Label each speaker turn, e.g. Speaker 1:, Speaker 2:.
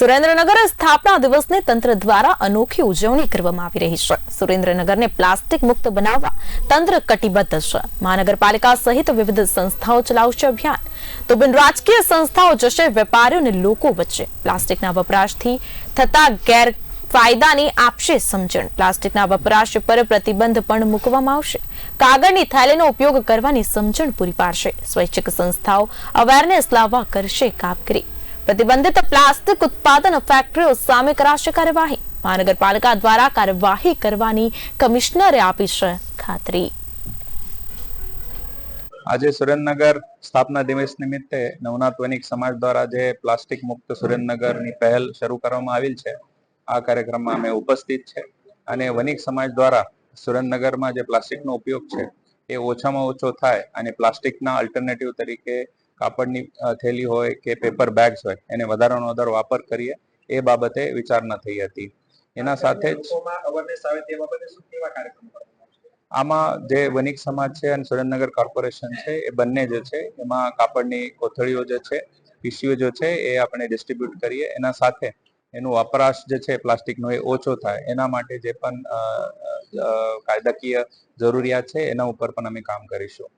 Speaker 1: સુરેન્દ્રનગર સ્થાપના દિવસને તંત્ર દ્વારા અનોખી ઉજવણી કરવામાં આવી રહી છે. સુરેન્દ્રનગરને પ્લાસ્ટિક મુક્ત બનાવવા તંત્ર કટિબદ્ધ છે. મહાનગરપાલિકા સહિત વિવિધ સંસ્થાઓ ચલાવશે અભિયાન. તો બિન રાજકીય સંસ્થાઓ જશે, વેપારીઓ અને લોકો વચ્ચે. પ્લાસ્ટિકના વપરાશથી થતા ગેરફાયદાની આપશે સમજણ. પ્લાસ્ટિકના વપરાશ પર પ્રતિબંધ પણ મૂકવામાં આવશે. કાગળની થેલીનો ઉપયોગ કરવાની સમજણ પૂરી પાડશે. સ્વૈચ્છિક સંસ્થાઓ અવેરનેસ લાવવા કરશે કામગીરી. પ્રતિબંધિત પ્લાસ્ટિક ઉત્પાદન ફેક્ટરીઓ સામે કરાશે કાર્યવાહી મહાનગરપાલિકા દ્વારા કાર્યવાહી કરવાની કમિશનરે આપી છે ખાતરી
Speaker 2: આજે સુરેન્દ્રનગર સ્થાપના દિવસ નિમિત્તે નવનાથ વૈનિક સમાજ દ્વારા જે પ્લાસ્ટિક મુક્ત સુરેન્દ્રનગરની પહેલ શરૂ કરવામાં આવેલ છે, આ કાર્યક્રમમાં અમે ઉપસ્થિત છે અને વનિક સમાજ દ્વારા સુરેન્દ્રનગરમાં જે પ્લાસ્ટિકનો ઉપયોગ છે, એ ઓછામાં ઓછો થાય અને પ્લાસ્ટિકના અલ્ટરનેટિવ તરીકે કાપડની થેલી હોય કે પેપર બેગ્સ હોય એને વધારાનો વધારો વાપર કરીએ એ બાબતે વિચારણા થઈ હતી. એના સાથે જ આમાં જે વણિક સમાજ છે અને સુરેન્દ્રનગર કોર્પોરેશન છે એ બંને જે છે એમાં કાપડની કોથળીઓ જે છે પીસીઓ જે છે એ આપણે ડિસ્ટ્રીબ્યુટ કરીએ. એના સાથે એનું વપરાશ જે છે પ્લાસ્ટિકનો એ ઓછો થાય. એના માટે જે પણ કાયદાકીય જરૂરિયાત છે એના ઉપર પણ અમે કામ કરીશું.